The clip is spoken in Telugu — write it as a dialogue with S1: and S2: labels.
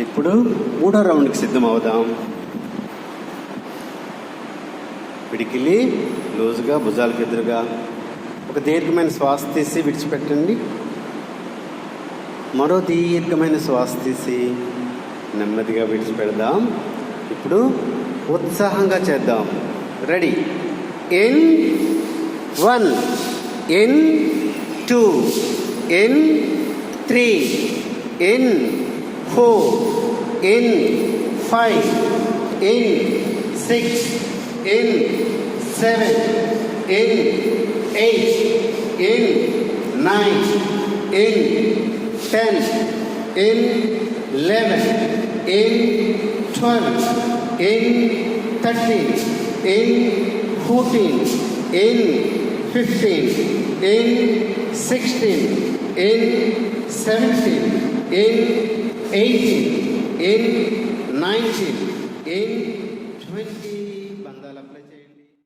S1: ఇప్పుడు మూడో రౌండ్కి సిద్ధం అవుదాం పిడికిలి లూజుగా భుజాలకు ఎదురుగా. ఒక దీర్ఘమైన శ్వాస తీసి విడిచిపెట్టండి. మరో దీర్ఘమైన శ్వాస తీసి నెమ్మదిగా విడిచిపెడదాం. ఇప్పుడు ఉత్సాహంగా చేద్దాం. Ready. N one N two N three N 4, in 5, in 6, in 7, in 8, in 9, in 10, in 11, in 12, in 13, in 14, in 15, in 16, in 17, in 18, in 19, in 20, Bandala Prajesh.